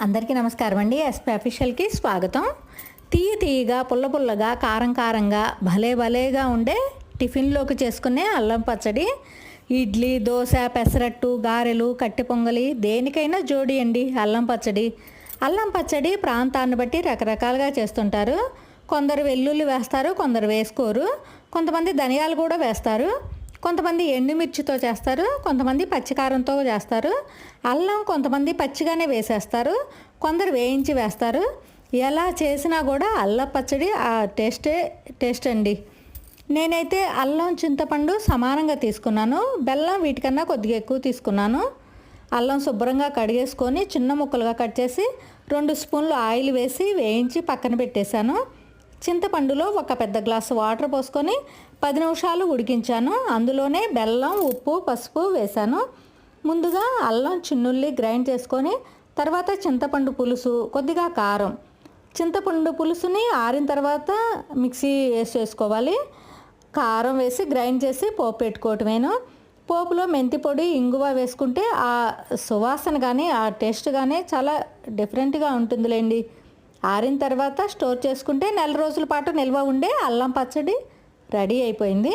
అందరికీ నమస్కారం అండి. ఎస్పీ అఫీషియల్కి స్వాగతం. తీయ తీయగా పుల్ల పుల్లగా కారం కారంగా భలే భలేగా ఉండే టిఫిన్లోకి చేసుకునే అల్లం పచ్చడి. ఇడ్లీ దోశ పెసరట్టు గారెలు కట్టె పొంగలి దేనికైనా జోడి అండి అల్లం పచ్చడి. అల్లం పచ్చడి ప్రాంతాన్ని బట్టి రకరకాలుగా చేస్తుంటారు. కొందరు వెల్లుల్లి వేస్తారు కొందరు వేసుకోరు. కొంతమంది ధనియాలు కూడా వేస్తారు. కొంతమంది ఎండుమిర్చితో చేస్తారు కొంతమంది పచ్చికారంతో చేస్తారు. అల్లం కొంతమంది పచ్చిగానే వేసేస్తారు కొందరు వేయించి వేస్తారు. ఎలా చేసినా కూడా అల్లం పచ్చడి ఆ టేస్టే టేస్ట్ అండి. నేనైతే అల్లం చింతపండు సమానంగా తీసుకున్నాను. బెల్లం వీటికన్నా కొద్దిగా ఎక్కువ తీసుకున్నాను. అల్లం శుభ్రంగా కడిగేసుకొని చిన్న ముక్కలుగా కట్ చేసి రెండు స్పూన్లు ఆయిల్ వేసి వేయించి పక్కన పెట్టేశాను. చింతపండులో ఒక పెద్ద గ్లాసు వాటర్ పోసుకొని పది నిమిషాలు ఉడికించాను. అందులోనే బెల్లం ఉప్పు పసుపు వేశాను. ముందుగా అల్లం చిన్నుల్లి గ్రైండ్ చేసుకొని తర్వాత చింతపండు పులుసు కొద్దిగా కారం. చింతపండు పులుసుని ఆరిన తర్వాత మిక్సీ వేసి వేసుకోవాలి. కారం వేసి గ్రైండ్ చేసి పోపు పెట్టుకోవటమేను. పోపులో మెంతి పొడి ఇంగువ వేసుకుంటే ఆ సువాసన కానీ ఆ టేస్ట్ కానీ చాలా డిఫరెంట్గా ఉంటుందిలేండి. ఆరిన తర్వాత స్టోర్ చేసుకుంటే నెల రోజుల పాటు నిల్వ ఉండే అల్లం పచ్చడి రెడీ అయిపోయింది.